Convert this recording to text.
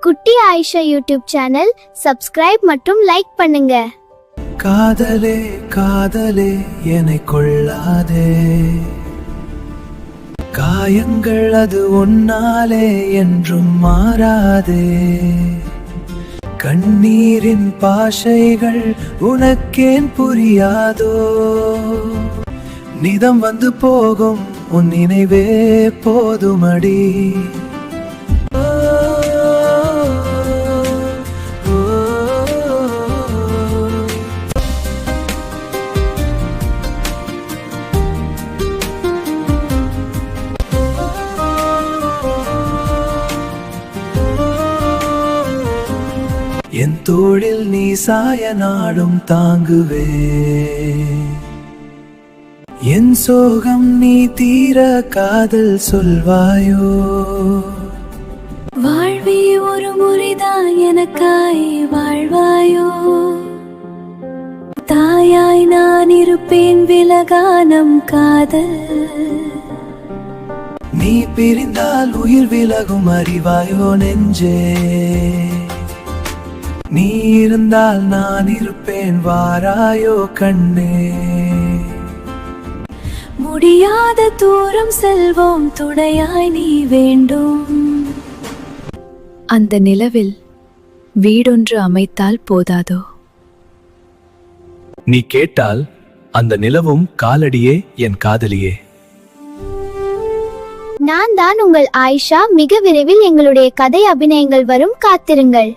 Kutti Ayesha YouTube channel subscribe மற்றும் like பண்ணுங்க. காதலே காதலே என்னை கொள்ளாதே. காயங்கள் அது உன்னாலே என்றும் மாறாதே. கண்ணீரின் பாஷைகள் உனக்கேன் புரியாதோ? நிதம் வந்து போகும் உன் நினைவே போதுமடி. என் தோளில் நீ சாய நாடும் தாங்குவே. என் சோகம் நீ தீர காதல் சொல்வாயோ. வாழ்வே ஒரு முறைதான் எனக்காய் வாழ்வாயோ. தாயாய் நான் இருப்பேன் விலகானம் காதல். நீ பிரிந்தால் உயிர் விலகும் அறிவாயோ நெஞ்சே. இருந்தால் நான் இருப்பேன். வாராயோ கண்ணே. முடியாத தூரம் செல்வோம். துணையாய் நீ வேண்டும். அந்த நிலவில் வீடொன்று அமைத்தால் போதாதோ? நீ கேட்டால் அந்த நிலவும் காலடியே என் காதலியே. நான் தான் உங்கள் ஆயிஷா. மிக விரைவில் எங்களுடைய கதை அபிநயங்கள் வரும். காத்திருங்கள்.